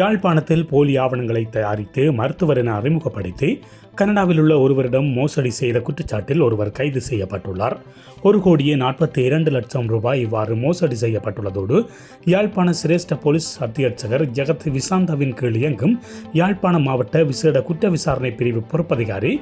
யாழ்ப்பாணத்தில் போலி ஆவணங்களை தயாரித்து மருத்துவர் என அறிமுகப்படுத்தி கனடாவில் உள்ள ஒருவரிடம் மோசடி செய்த குற்றச்சாட்டில் ஒருவர் கைது செய்யப்பட்டுள்ளார். ஒரு கோடியே நாற்பத்தி இரண்டு லட்சம் ரூபாய் இவ்வாறு மோசடி செய்யப்பட்டுள்ளதோடு யாழ்ப்பாண சிரேஷ்ட போலீஸ் அத்தியட்சகர் ஜெகத் விசாந்தாவின் கீழ் இயங்கும் யாழ்ப்பாண மாவட்ட விசேட குற்ற விசாரணை பிரிவு பொறுப்பதிகாரி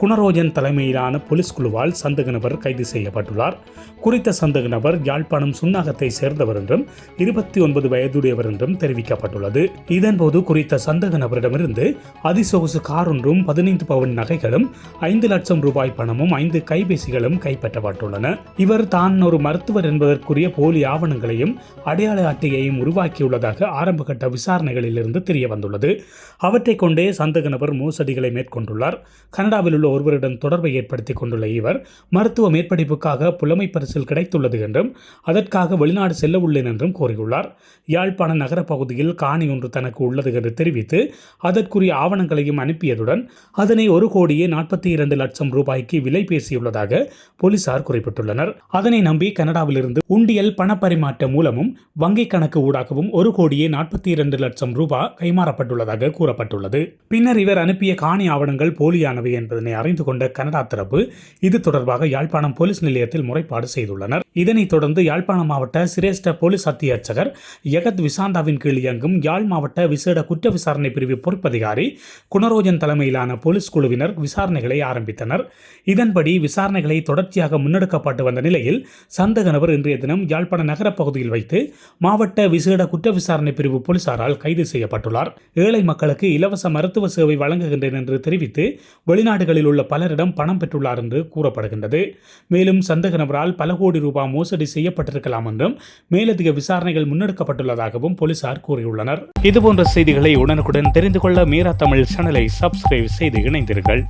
குணரோஜன் தலைமையிலான போலீஸ் குழுவால் சந்தக நபர் கைது செய்யப்பட்டுள்ளார். குறித்த சந்தக நபர் யாழ்ப்பாணம் சுன்னாகத்தை சேர்ந்தவர் என்றும் இருபத்தி ஒன்பது வயதுடையவர் என்றும் தெரிவிக்கப்பட்டுள்ளது. இதன்போது குறித்த சந்தக நபரிடமிருந்து அதிசொகுசு கார் ஒன்றும் பதினைந்து பவுன் நகைகளும் ஐந்து லட்சம் ரூபாய் பணமும் ஐந்து கைபேசிகளும் கைப்பற்றப்பட்டுள்ளன. இவர் தான் ஒரு மருத்துவர் என்பதற்குரிய போலி ஆவணங்களையும் அடையாள அட்டையையும் உருவாக்கியுள்ளதாக ஆரம்பகட்ட விசாரணைகளில் இருந்து தெரிய வந்துள்ளது அவற்றை கொண்டே சந்தக நபர் மோசடிகளை மேற்கொண்டுள்ளார். கனடாவில் உள்ள ஒருவரிடம் தொடர்பை ஏற்படுத்திக் கொண்டுள்ள இவர் மருத்துவ மேற்படிப்புக்காக புலமை பரிசில் கிடைத்துள்ளது என்றும் அதற்காக வெளிநாடு செல்ல உள்ளேன் என்றும் கூறியுள்ளார் யாழ்ப்பாண நகர பகுதியில் காணி ஒன்று தனக்கு உள்ளது என்று தெரிவித்து அதற்குரிய ஆவணங்களையும் அனுப்பியதுடன் அதனை ஒரு கோடியே நாற்பத்தி இரண்டு லட்சம் ரூபாய்க்கு விலை பேசியுள்ளதாக போலீசார் குறிப்பிட்டுள்ளனர். அதனை நம்பி கனடாவிலிருந்து உண்டியல் பணப்பரிமாற்ற மூலமும் வங்கிக் கணக்கு ஊடாகவும் ஒரு கோடியே நாற்பத்தி இரண்டு லட்சம் ரூபாய் கைமாறப்பட்டுள்ளதாக கூறப்பட்டுள்ளது. பின்னர் இவர் அனுப்பிய காணி ஆவணங்கள் போலியானவை என்பதனை அறிந்து கொண்ட கனடா தரப்பு இது தொடர்பாக யாழ்ப்பாணம் போலீஸ் நிலையத்தில் முறைப்பாடு செய்துள்ளனர். இதனைத் தொடர்ந்து யாழ்ப்பாண மாவட்ட சிரேஷ்ட போலீஸ் அத்தியட்சகர் யகத் விசாந்தாவின் கீழ் இயங்கும் யாழ் மாவட்ட விசேட குற்ற விசாரணை பிரிவு பொறுப்பதிகாரி குணரோஜன் தலைமையிலான போலீஸ் குழுவினர் விசாரணைகளை ஆரம்பித்தனர். இதன்படி விசாரணைகளை தொடர்ச்சியாக முன்னெடுக்கப்பட்டு வந்த நிலையில் சந்தக நபர் இன்றைய தினம் யாழ்ப்பாண நகரப் பகுதியில் வைத்து மாவட்ட விசேட குற்ற விசாரணை பிரிவு போலீசாரால் கைது செய்யப்பட்டுள்ளார். ஏழை மக்களுக்கு இலவச மருத்துவ சேவை வழங்குகின்றேன் என்று தெரிவித்து வெளிநாடுகளில் உள்ள பலரிடம் பணம் பெற்றுள்ளார் என்று கூறப்படுகின்றது. மேலும் சந்தக நபரால் பல கோடி ரூபாய் ரூபாய் மோசடி செய்யப்பட்டிருக்கலாம் என்றும் மேலதிக விசாரணைகள் முன்னெடுக்கப்பட்டுள்ளதாகவும் போலீசார் கூறியுள்ளனர். இதுபோன்ற செய்திகளை உடனுக்குடன் தெரிந்து கொள்ள மீரா தமிழ் சேனலை சப்ஸ்கிரைப் செய்து இணைந்தீர்கள்